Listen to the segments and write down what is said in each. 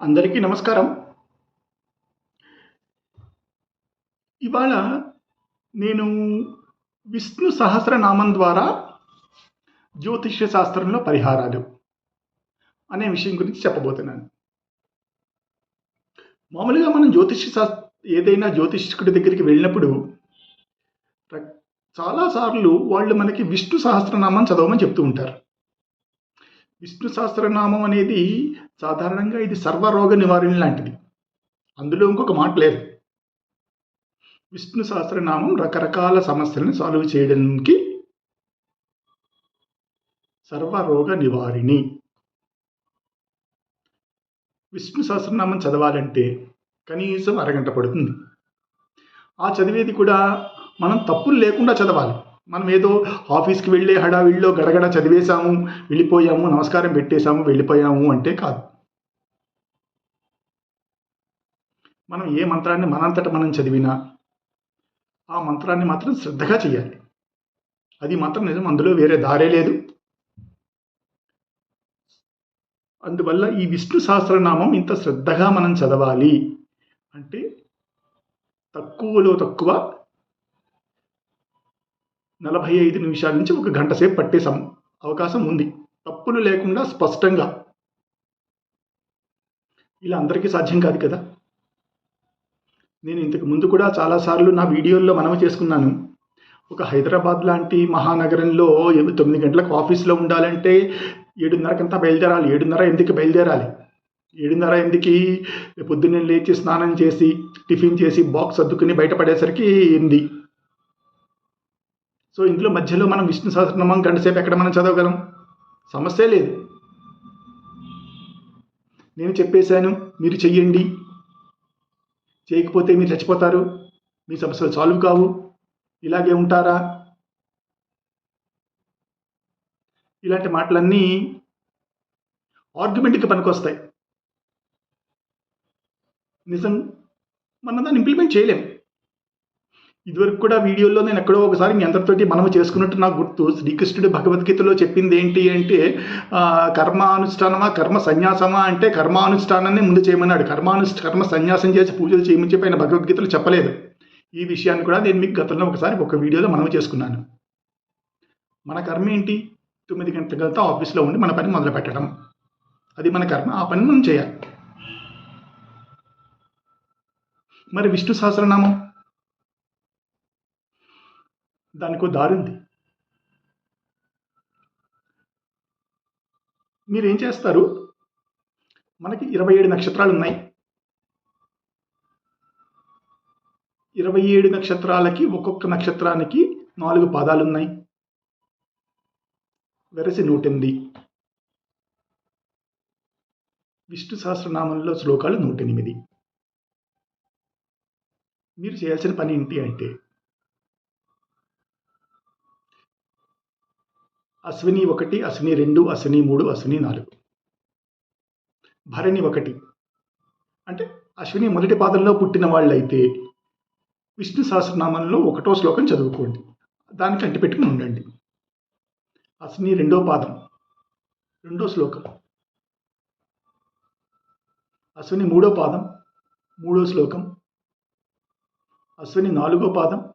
అందరికీ నమస్కారం. ఇవాళ నేను విష్ణు సహస్రనామం ద్వారా జ్యోతిష్య శాస్త్రంలో పరిహారాలు అనే విషయం గురించి చెప్పబోతున్నాను. మామూలుగా మనం జ్యోతిష్య శాస్త్ర ఏదైనా జ్యోతిష్కుడి దగ్గరికి వెళ్ళినప్పుడు చాలాసార్లు వాళ్ళు మనకి విష్ణు సహస్రనామం చదవమని చెప్తూ ఉంటారు. విష్ణు సహస్రనామం అనేది సాధారణంగా ఇది సర్వరోగ నివారణ లాంటిది. అందులో ఇంకొక మాట లేదు. విష్ణు సహస్రనామం రకరకాల సమస్యలను సాల్వ్ చేయడానికి సర్వరోగ నివారిణి. విష్ణు సహస్రనామం చదవాలంటే కనీసం అరగంట పడుతుంది. ఆ చదివేది కూడా మనం తప్పులు లేకుండా చదవాలి. మనం ఏదో ఆఫీస్కి వెళ్ళే హడావిడిలో గడగడ చదివేశాము వెళ్ళిపోయాము నమస్కారం పెట్టేశాము వెళ్ళిపోయాము అంటే కాదు. మనం ఏ మంత్రాన్ని మనంతట మనం చదివినా ఆ మంత్రాన్ని మాత్రం శ్రద్ధగా చేయాలి అది మాత్రం నిజం అందులో వేరే దారే లేదు. అందువల్ల ఈ విష్ణు సహస్రనామం ఇంత శ్రద్ధగా మనం చదవాలి అంటే తక్కువలో తక్కువ నలభై ఐదు నిమిషాల నుంచి ఒక గంట సేపు పట్టే అవకాశం ఉంది. తప్పులు లేకుండా స్పష్టంగా. ఇలా అందరికీ సాధ్యం కాదు కదా? నేను ఇంతకు ముందు కూడా చాలాసార్లు నా వీడియోల్లో మనవి చేసుకున్నాను. ఒక హైదరాబాద్ లాంటి మహానగరంలో ఎనిమిది తొమ్మిది గంటలకు ఆఫీస్లో ఉండాలంటే ఏడున్నరకంతా బయలుదేరాలి. ఏడున్నర ఎందుకు బయలుదేరాలి? ఏడున్నర ఎందుకు? పొద్దున్నే లేచి స్నానం చేసి టిఫిన్ చేసి బాక్స్ అద్దుకుని బయటపడేసరికి ఎనిమిది సో ఇంట్లో మధ్యలో మనం విష్ణు సహస్రనామం గంటసేపు ఎక్కడ మనం చదవగలం? సమస్య లేదు. నేను చెప్పేశాను మీరు చెయ్యండి. చేయకపోతే మీరు చచ్చిపోతారు. మీ సమస్యలు సాల్వ్ కావు. ఇలాగే ఉంటారా? ఇలాంటి మాటలన్నీ ఆర్గ్యుమెంట్కి పనికొస్తాయి. నిజం మనం దాన్ని ఇంప్లిమెంట్ చేయలేము ఇదివరకు కూడా వీడియోలో నేను ఎక్కడో ఒకసారి మీ అందరితోటి మనము చేసుకున్నట్టు నాకు గుర్తు. శ్రీకృష్ణుడు భగవద్గీతలో చెప్పింది ఏంటి అంటే ఆ, కర్మ అనుష్ఠానమా కర్మ సన్యాసమా అంటే కర్మానుష్ఠానాన్ని ముందు చేయమన్నాడు. కర్మానుష్ కర్మ సన్యాసం చేసి పూజలు చేయమని చెప్పి ఆయన భగవద్గీతలో చెప్పలేదు. ఈ విషయాన్ని కూడా నేను మీకు గతంలో ఒకసారి ఒక వీడియోలో మనం చేసుకున్నాను. మన కర్మ ఏంటి? తొమ్మిది గంటలతో ఆఫీస్లో ఉండి మన పని మొదలు పెట్టడం. అది మన కర్మ ఆ పని మనం చేయాలి. మరి విష్ణు సహస్రనామం? దానికో దారి ఉంది ఏం చేస్తారు? మనకి ఇరవై ఏడు నక్షత్రాలు ఉన్నాయి ఇరవై ఏడు నక్షత్రాలకి ఒక్కొక్క నక్షత్రానికి నాలుగు పాదాలు ఉన్నాయి వెరసి నూటెనిమిది. విష్ణు సహస్రనామంలో శ్లోకాలు నూటెనిమిది. మీరు చేయాల్సిన పని ఏంటి అంటే అశ్విని ఒకటి అశ్విని రెండు అశ్విని మూడు అశ్విని నాలుగు. భరణి ఒకటి. అంటే అశ్విని మొదటి పాదంలో పుట్టిన వాళ్ళైతే విష్ణు సహస్రనామంలో ఒకటో శ్లోకం చదువుకోండి. దానికి అంటిపెట్టుకుని ఉండండి. అశ్విని రెండో పాదం. రెండో శ్లోకం. అశ్విని మూడో పాదం. మూడో శ్లోకం. అశ్విని నాలుగో పాదం.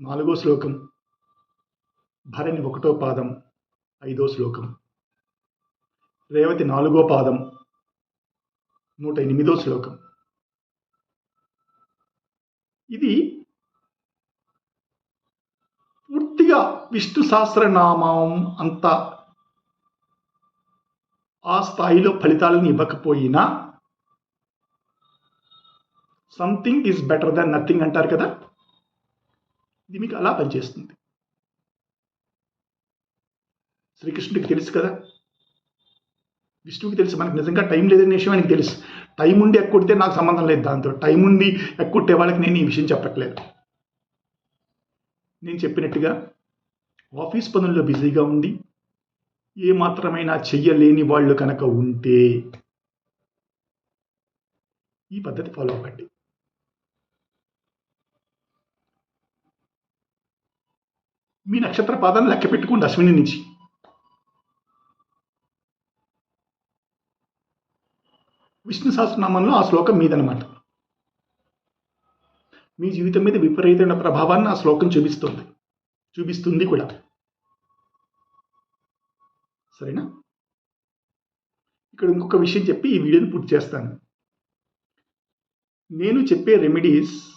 నాలుగో శ్లోకం. భరణి ఒకటో పాదం. ఐదో శ్లోకం. రేవతి నాలుగో పాదం. నూట ఎనిమిదో శ్లోకం. ఇది పూర్తిగా విష్ణు సహస్రనామం అంత ఆ స్థాయిలో ఫలితాలను ఇవ్వకపోయినా something is better than nothing అంటారు కదా? ఇది మీకు అలా పనిచేస్తుంది. శ్రీకృష్ణుడికి తెలుసు కదా? విష్ణువుకి తెలుసు. మనకు నిజంగా టైం లేదనే విషయం ఆయనకి తెలుసు. టైం ఉండి ఎక్కుడితే నాకు సంబంధం లేదు దాంతో. టైం ఉండి ఎక్కుట్టే వాళ్ళకి నేను ఈ విషయం చెప్పట్లేదు. నేను చెప్పినట్టుగా ఆఫీస్ పనుల్లో బిజీగా ఉండి ఏ మాత్రమైనా చెయ్యలేని వాళ్ళు కనుక ఉంటే ఈ పద్ధతి ఫాలో అవ్వండి. మీ నక్షత్ర పాదాన్ని లెక్క పెట్టుకోండి అశ్విని నుంచి. విష్ణు సహస్రనామంలో ఆ శ్లోకం మీదనమాట. మీ జీవితం మీద విపరీతమైన ప్రభావాన్ని ఆ శ్లోకం చూపిస్తుంది. చూపిస్తుంది కూడా. సరేనా? ఇక్కడ ఇంకొక విషయం చెప్పి ఈ వీడియోని పూర్తి చేస్తాను. నేను చెప్పే రెమెడీస్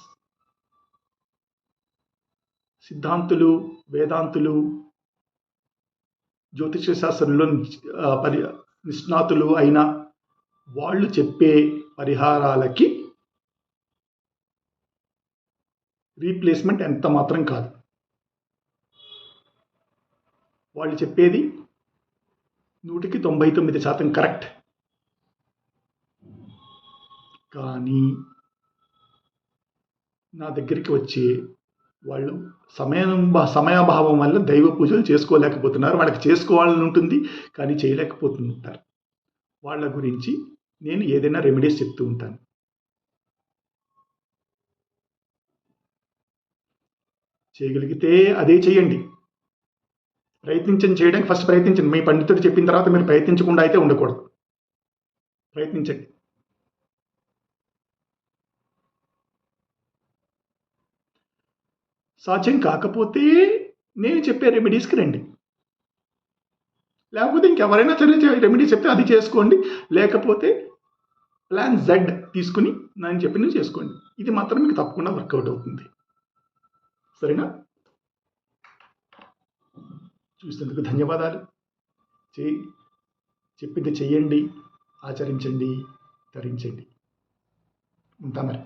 సిద్ధాంతులు వేదాంతులు జ్యోతిష శాస్త్రంలో పరి నిష్ణాతులు అయిన వాళ్ళు చెప్పే పరిహారాలకి రీప్లేస్మెంట్ ఎంత మాత్రం కాదు. వాళ్ళు చెప్పేది నూటికి తొంభై తొమ్మిది శాతం కరెక్ట్. కానీ నా దగ్గరికి వచ్చి వాళ్ళు సమయం సమయాభావం వల్ల దైవ పూజలు చేసుకోలేకపోతున్నారు. వాళ్ళకి చేసుకోవాలని ఉంటుంది కానీ చేయలేకపోతుంటారు వాళ్ళ గురించి నేను ఏదైనా రెమెడీస్ చెప్తూ ఉంటాను. చేయగలిగితే అదే చేయండి. ప్రయత్నించండి చేయడానికి ఫస్ట్ ప్రయత్నించండి. మీ పండితుడు చెప్పిన తర్వాత మీరు ప్రయత్నించకుండా అయితే ఉండకూడదు. ప్రయత్నించండి. సాధ్యం కాకపోతే నేను చెప్పే రెమెడీస్కి రండి. లేకపోతే ఇంకెవరైనా చర్య రెమెడీ చెప్తే అది చేసుకోండి. లేకపోతే ప్లాన్ జెడ్ తీసుకుని నేను చెప్పినవి చేసుకోండి. ఇది మాత్రం మీకు తప్పకుండా వర్కౌట్ అవుతుంది. సరేనా? చూసినందుకు ధన్యవాదాలు. చేయి చెప్పింది చెయ్యండి ఆచరించండి ధరించండి ఉంటా మరి.